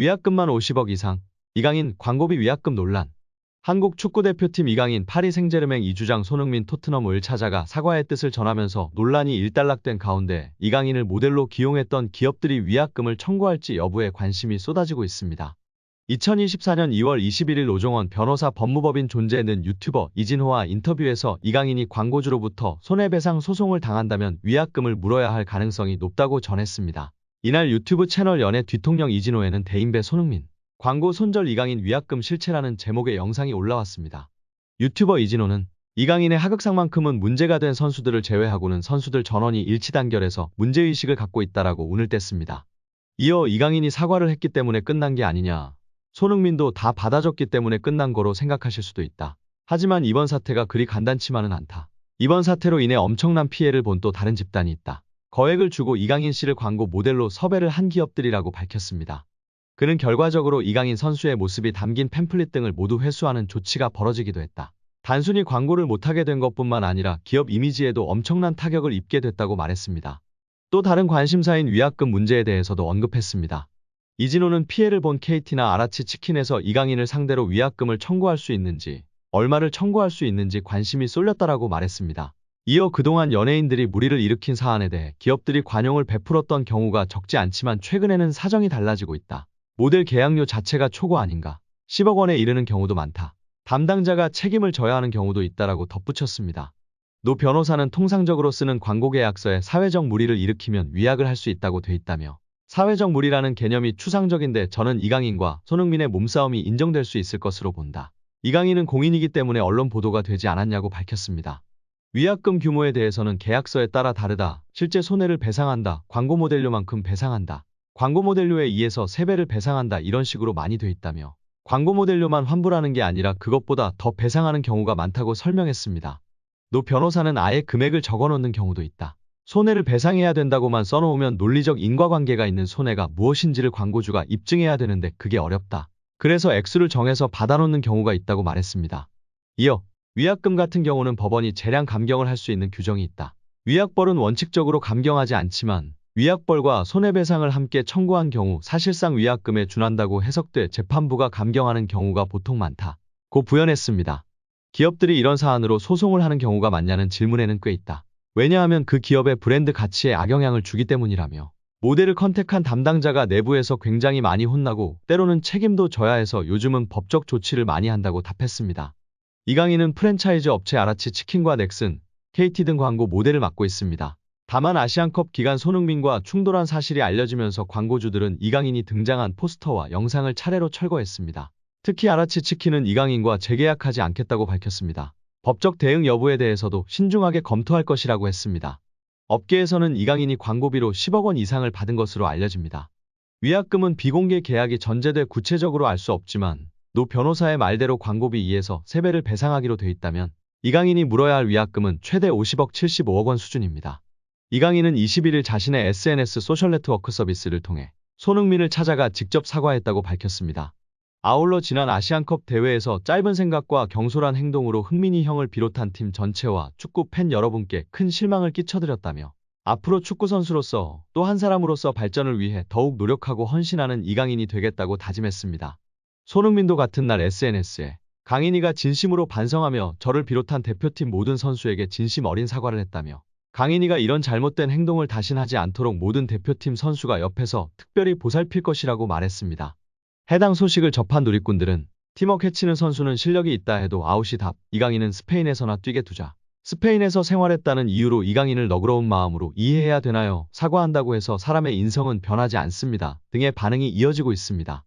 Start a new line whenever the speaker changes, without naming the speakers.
위약금만 50억 이상. 이강인 광고비 위약금 논란. 한국 축구대표팀 이강인 파리 생제르맹 이주장 손흥민 토트넘을 찾아가 사과의 뜻을 전하면서 논란이 일단락된 가운데 이강인을 모델로 기용했던 기업들이 위약금을 청구할지 여부에 관심이 쏟아지고 있습니다. 2024년 2월 21일 오종원 변호사 법무법인 존재는 유튜버 이진호와 인터뷰에서 이강인이 광고주로부터 손해배상 소송을 당한다면 위약금을 물어야 할 가능성이 높다고 전했습니다. 이날 유튜브 채널 연애 뒤통령 이진호에는 대인배 손흥민, 광고 손절 이강인 위약금 실체라는 제목의 영상이 올라왔습니다. 유튜버 이진호는 이강인의 하극상만큼은 문제가 된 선수들을 제외하고는 선수들 전원이 일치단결해서 문제의식을 갖고 있다라고 운을 뗐습니다. 이어 이강인이 사과를 했기 때문에 끝난 게 아니냐. 손흥민도 다 받아줬기 때문에 끝난 거로 생각하실 수도 있다. 하지만 이번 사태가 그리 간단치만은 않다. 이번 사태로 인해 엄청난 피해를 본 또 다른 집단이 있다. 거액을 주고 이강인 씨를 광고 모델로 섭외를 한 기업들이라고 밝혔습니다. 그는 결과적으로 이강인 선수의 모습이 담긴 팸플릿 등을 모두 회수하는 조치가 벌어지기도 했다. 단순히 광고를 못하게 된 것뿐만 아니라 기업 이미지에도 엄청난 타격을 입게 됐다고 말했습니다. 또 다른 관심사인 위약금 문제에 대해서도 언급했습니다. 이진호는 피해를 본 KT나 아라치 치킨에서 이강인을 상대로 위약금을 청구할 수 있는지, 얼마를 청구할 수 있는지 관심이 쏠렸다라고 말했습니다. 이어 그동안 연예인들이 무리를 일으킨 사안에 대해 기업들이 관용을 베풀었던 경우가 적지 않지만 최근에는 사정이 달라지고 있다. 모델 계약료 자체가 초과 아닌가. 10억 원에 이르는 경우도 많다. 담당자가 책임을 져야 하는 경우도 있다라고 덧붙였습니다. 노 변호사는 통상적으로 쓰는 광고 계약서에 사회적 무리를 일으키면 위약을 할 수 있다고 돼 있다며 사회적 무리라는 개념이 추상적인데 저는 이강인과 손흥민의 몸싸움이 인정될 수 있을 것으로 본다. 이강인은 공인이기 때문에 언론 보도가 되지 않았냐고 밝혔습니다. 위약금 규모에 대해서는 계약서에 따라 다르다. 실제 손해를 배상한다. 광고 모델료만큼 배상한다. 광고 모델료에 의해서 3배를 배상한다. 이런 식으로 많이 돼 있다며 광고 모델료만 환불하는 게 아니라 그것보다 더 배상하는 경우가 많다고 설명했습니다. 노 변호사는 아예 금액을 적어놓는 경우도 있다. 손해를 배상해야 된다고만 써놓으면 논리적 인과관계가 있는 손해가 무엇인지를 광고주가 입증해야 되는데 그게 어렵다. 그래서 액수를 정해서 받아놓는 경우가 있다고 말했습니다. 이어 위약금 같은 경우는 법원이 재량 감경을 할 수 있는 규정이 있다. 위약벌은 원칙적으로 감경하지 않지만 위약벌과 손해배상을 함께 청구한 경우 사실상 위약금에 준한다고 해석돼 재판부가 감경하는 경우가 보통 많다. 고 부연했습니다. 기업들이 이런 사안으로 소송을 하는 경우가 많냐는 질문에는 꽤 있다. 왜냐하면 그 기업의 브랜드 가치에 악영향을 주기 때문이라며. 모델을 컨택한 담당자가 내부에서 굉장히 많이 혼나고 때로는 책임도 져야 해서 요즘은 법적 조치를 많이 한다고 답했습니다. 이강인은 프랜차이즈 업체 아라치 치킨과 넥슨, KT 등 광고 모델을 맡고 있습니다. 다만 아시안컵 기간 손흥민과 충돌한 사실이 알려지면서 광고주들은 이강인이 등장한 포스터와 영상을 차례로 철거했습니다. 특히 아라치 치킨은 이강인과 재계약하지 않겠다고 밝혔습니다. 법적 대응 여부에 대해서도 신중하게 검토할 것이라고 했습니다. 업계에서는 이강인이 광고비로 10억 원 이상을 받은 것으로 알려집니다. 위약금은 비공개 계약이 전제돼 구체적으로 알 수 없지만 노 변호사의 말대로 광고비 2에서 3배를 배상하기로 돼 있다면 이강인이 물어야 할 위약금은 최대 50억 75억 원 수준입니다. 이강인은 21일 자신의 SNS 소셜 네트워크 서비스를 통해 손흥민을 찾아가 직접 사과했다고 밝혔습니다. 아울러 지난 아시안컵 대회에서 짧은 생각과 경솔한 행동으로 흥민이 형을 비롯한 팀 전체와 축구 팬 여러분께 큰 실망을 끼쳐드렸다며 앞으로 축구 선수로서 또 한 사람으로서 발전을 위해 더욱 노력하고 헌신하는 이강인이 되겠다고 다짐했습니다. 손흥민도 같은 날 SNS에 강인이가 진심으로 반성하며 저를 비롯한 대표팀 모든 선수에게 진심 어린 사과를 했다며 강인이가 이런 잘못된 행동을 다신 하지 않도록 모든 대표팀 선수가 옆에서 특별히 보살필 것이라고 말했습니다. 해당 소식을 접한 누리꾼들은 팀워크 해치는 선수는 실력이 있다 해도 아웃이 답, 이강인은 스페인에서나 뛰게 두자. 스페인에서 생활했다는 이유로 이강인을 너그러운 마음으로 이해해야 되나요? 사과한다고 해서 사람의 인성은 변하지 않습니다. 등의 반응이 이어지고 있습니다.